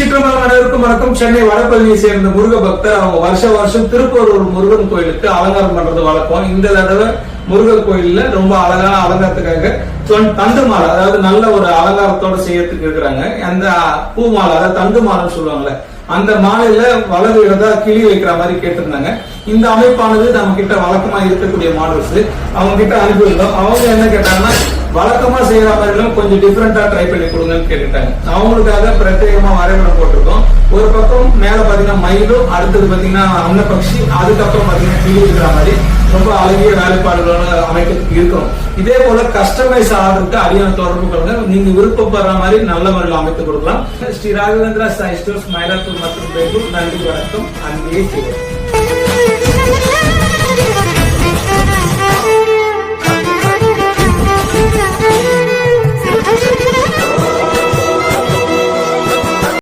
திருச்சிற்றம்பலம் அனைவருக்கும் வணக்கம். சென்னை வடபழனியை சேர்ந்த முருக பக்தர் அவங்க வருஷ வருஷம் திருப்பூர் முருகன் கோயிலுக்கு அலங்காரம் பண்றது வழக்கம். இந்த தடவை முருகன் கோயில்ல ரொம்ப அழகான அலங்காரத்துக்காக தண்டு மாலை அதாவது நல்ல ஒரு அலங்காரத்தோட செய்யறதுக்கு இருக்கிறாங்க. அந்த பூ மாலை அதாவது தண்டு மாலைன்னு சொல்லுவாங்கல்ல அந்த மாலையில வலது இடதா கிளி வைக்கிற மாதிரி கேட்டிருந்தாங்க. இந்த அமைப்பானது நம்ம கிட்ட வழக்கமா இருக்கக்கூடிய மாடல்ஸ். அவங்க கிட்ட அனுப்பியிருந்தோம் அவங்க என்ன கேட்டாங்க? வழக்கமா செய்யற மாதிரிலும் கொஞ்சம் டிஃப்ரெண்டா ட்ரை பண்ணி கொடுங்கன்னு கேட்டுட்டாங்க. அவங்களுக்காக பிரத்யேகமா வரைபடம் போட்டிருக்கோம். ஒரு பக்கம் மேல பாத்தீங்கன்னா மயிலும் அடுத்தது பாத்தீங்கன்னா அன்னபக்ஷி அதுக்கப்புறம் பாத்தீங்கன்னா கிளி இருக்கிற மாதிரி ரொம்ப அழகிய வேலைப்பாடுகளோட அமைப்பு இருக்கும். இதே போல கஸ்டமைஸ் ஆர்டருக்கு அடியான தொடர்பு கொள்ளுங்க நீங்க விருப்பப்படுற மாதிரி நல்ல முறையில் அமைத்து கொடுக்கலாம். ஸ்ரீ ராகவேந்திரா சாய் ஸ்டோர்ஸ் மயிலாப்பூர் மற்றும் பெங்களூர். நன்றி வணக்கம். அன்பே செய்வோம்